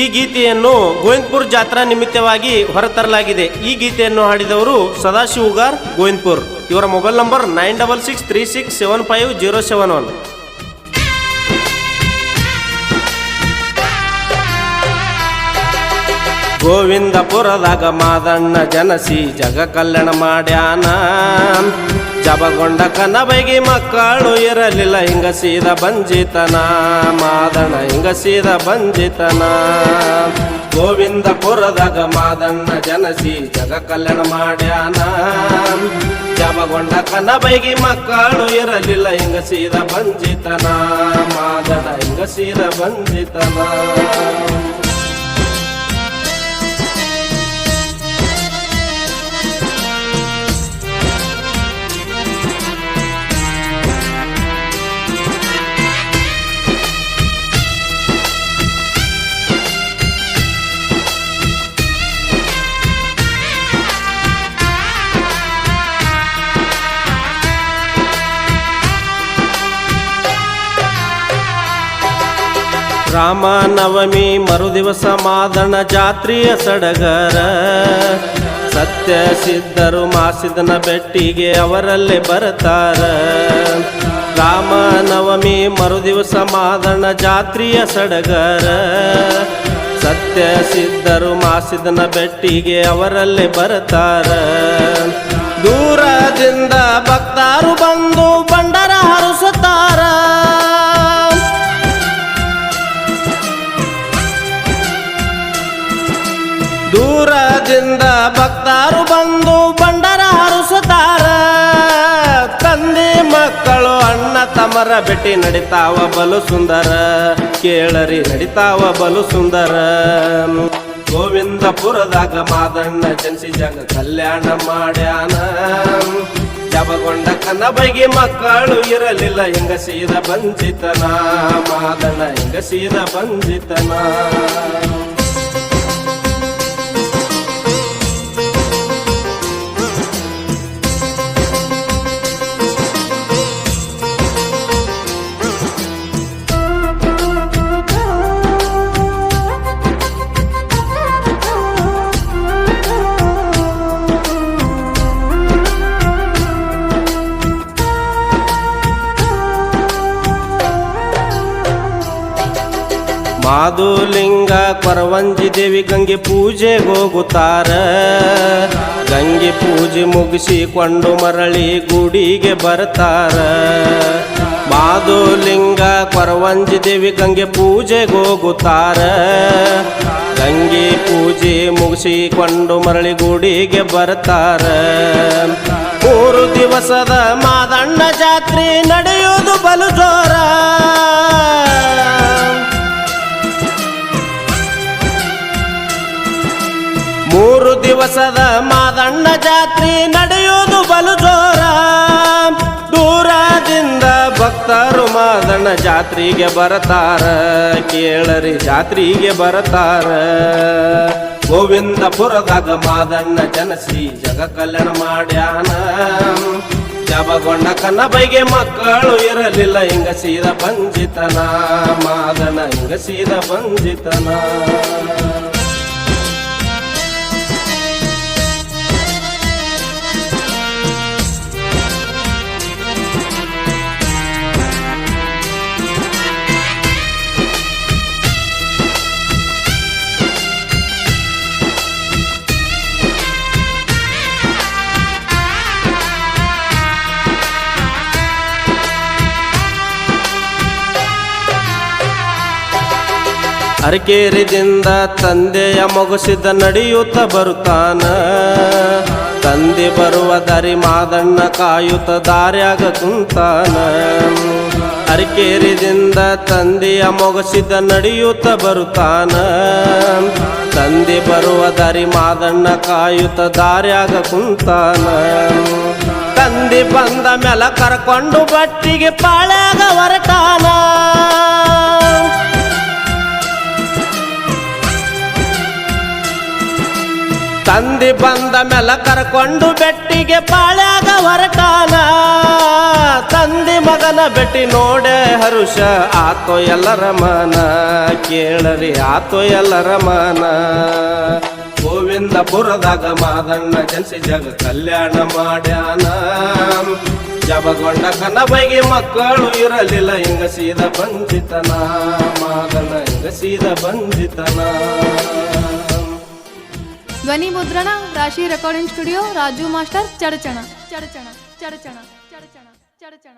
ಈ ಗೀತೆಯನ್ನು ಗೋವಿಂದ್ಪುರ್ ಜಾತ್ರಾ ನಿಮಿತ್ತವಾಗಿ ಹೊರತರಲಾಗಿದೆ. ಈ ಗೀತೆಯನ್ನು ಹಾಡಿದವರು ಸದಾಶಿವಗಾರ್, ಗೋವಿಂದಪುರ್. ಇವರ mobile number nine double six three six seven five zero seven one. ಗೋವಿಂದಪುರದಾಗ Madanna ಜನಸಿ ಜಗ ಕಲ್ಯಾಣ ಮಾಡ್ಯಾನ. ಜಬಗೊಂಡ ಕನಬೈಗಿ ಮಕ್ಕಳು ಇರಲಿಲ್ಲ ಹಿಂಗ ಸೀದ ಬಂಜಿತನ. ಮಾದಣ್ಣ ಹಿಂಗ ಸೀದ ಬಂಜಿತನ. ಗೋವಿಂದಪುರದಾಗ ಮಾದಣ್ಣ ಜನಸಿ ಜಗ ಕಲ್ಯಾಣ ಮಾಡ್ಯಾನ. ಜಬಗೊಂಡ ಕನಬೈಗಿ ಮಕ್ಕಳು ಇರಲಿಲ್ಲ ಹಿಂಗ ಸೀದ ಬಂಜಿತನ. ಮಾದಣ್ಣ ಹಿಂಗ ಸೀದ ಬಂಜಿತನ. ರಾಮನವಮಿ ಮರುದಿವಸ ಮಾದಣ ಜಾತ್ರೆಯ ಸಡಗರ. ಸತ್ಯ ಸಿದ್ಧರು ಮಾಸಿದನ ಬೆಟ್ಟಿಗೆ ಅವರಲ್ಲೇ ಬರತಾರ. ರಾಮನವಮಿ ಮರುದಿವಸ ಮಾದಣ ಜಾತ್ರೆಯ ಸಡಗರ. ಸತ್ಯ ಸಿದ್ಧರು ಮಾಸಿದನ ಬೆಟ್ಟಿಗೆ ಅವರಲ್ಲೇ ಬರತಾರ. ದೂರದಿಂದ ಭಕ್ತರು ಬಂದು ಬಂಡರ ದೂರದಿಂದ ಭಕ್ತರು ಬಂದು ಬಂಡರ ಹರಿಸುತ್ತಾರ ತಂದೆ ಮಕ್ಕಳು ಅಣ್ಣ ತಮರ ಬೆಟ್ಟಿ ನಡಿತಾವ ಬಲು ಸುಂದರ. ಕೇಳರಿ ನಡಿತಾವ ಬಲು ಸುಂದರ. ಗೋವಿಂದಪುರದಾಗ ಮಾದಣ್ಣ ಜನಿಸಿ ಜಗ ಕಲ್ಯಾಣ ಮಾಡ್ಯಾನ. ಜಬಗೊಂಡ ಕನ್ನಬೈಗೆ ಮಕ್ಕಳು ಇರಲಿಲ್ಲ ಹಿಂಗ ಸೀದ ಬಂಜಿತನ. ಮಾದಣ್ಣ ಹಿಂಗ ಸೀದ ಬಂಜಿತನ. ಮಾಧುಲಿಂಗ ಕೊರವಂಜಿ ದೇವಿ ಗಂಗೆ ಪೂಜೆ ಹೋಗುತ್ತಾರ. ಗಂಗೆ ಪೂಜೆ ಮುಗಿಸಿಕೊಂಡು ಮರಳಿ ಗುಡಿಗೆ ಬರ್ತಾರ. ಮಾಧುಲಿಂಗ ಕೊರವಂಜಿ ದೇವಿ ಗಂಗೆ ಪೂಜೆ ಹೋಗುತ್ತಾರ. ಗಂಗೆ ಪೂಜೆ ಮುಗಿಸಿಕೊಂಡು ಮರಳಿ ಗುಡಿಗೆ ಬರ್ತಾರ. ಮೂರು ದಿವಸದ ಮಾದಣ್ಣ ಜಾತ್ರೆ ನಡೆಯೋದು ಬಲು ಜೋರ. ದಿವಸದ ಮಾದಣ್ಣ ಜಾತ್ರೆ ನಡೆಯೋದು ಬಲು ಜೋರ. ದೂರದಿಂದ ಭಕ್ತರು ಮಾದಣ್ಣ ಜಾತ್ರೆಗೆ ಬರತಾರ, ಕೇಳರಿ ಜಾತ್ರೆಗೆ ಬರತಾರ. ಗೋವಿಂದಪುರದಾಗ ಮಾದಣ್ಣ ಜನಸಿ ಜಗ ಕಲ್ಯಾಣ ಮಾಡ್ಯಾನ. ಜಬಗೊಂಡ ಕನ್ನಬೈಗೆ ಮಕ್ಕಳು ಇರಲಿಲ್ಲ ಹಿಂಗ ಸೀದ ಬಂಜಿತನ. ಮಾದಣ್ಣ ಹಿಂಗ ಸೀದ ಬಂಜಿತನ. ಅರಕೇರಿದಿಂದ ತಂದೆಯ ಮೊಗಸಿದ ನಡೆಯುತ್ತ ಬರುತ್ತಾನ. ತಂದೆ ಬರುವ ದರಿ ಮಾದಣ್ಣ ಕಾಯುತ್ತ ದಾರ್ಯಾಗ ಕುಂತಾನ. ಅರಕೇರಿದಿಂದ ತಂದೆಯ ಮೊಗಸಿದ ನಡೆಯುತ್ತ ಬರುತ್ತಾನ. ತಂದೆ ಬರುವ ದರಿ ಮಾದಣ್ಣ ಕಾಯುತ್ತ ದಾರ್ಯಾಗ ಕುಂತಾನ. ತಂದೆ ಬಂದ ಮೇಲೆ ಕರ್ಕೊಂಡು ಬಟ್ಟಿಗೆ ಪಾಳ್ಯಾಗ ಹೊರಟಾನ. ತಂದಿ ಬಂದ ಮೇಲ ಕರ್ಕೊಂಡು ಬೆಟ್ಟಿಗೆ ಪಾಳ್ಯಾಗ ಹೊರಟಾನ ತಂದಿ ಮಗನ ಬೆಟ್ಟಿ ನೋಡೆ ಹರುಷ, ಆತೋ ಎಲ್ಲರ ಮನ ಕೇಳರಿ ಆತೋ ಎಲ್ಲರ ಮನ. ಗೋವಿಂದಪುರದಾಗ ಮಾದಣ್ಣ ಜನಿಸಿ ಜಗ ಕಲ್ಯಾಣ ಮಾಡ್ಯಾನ. ಜಬಗೊಂಡ ಕನಬೈಗೆ ಮಕ್ಕಳು ಇರಲಿಲ್ಲ ಹಿಂಗ ಸೀದ ಬಂದಿತನ ಮಾದಣ್ಣ ಹಿಂಗ ಸೀದ ಬಂದಿತನ ಧ್ವನಿ ಮುದ್ರಣ Rashi recording studio Raju master Chadchan Chadchan Chadchan Chadchan Chadchan Chadchan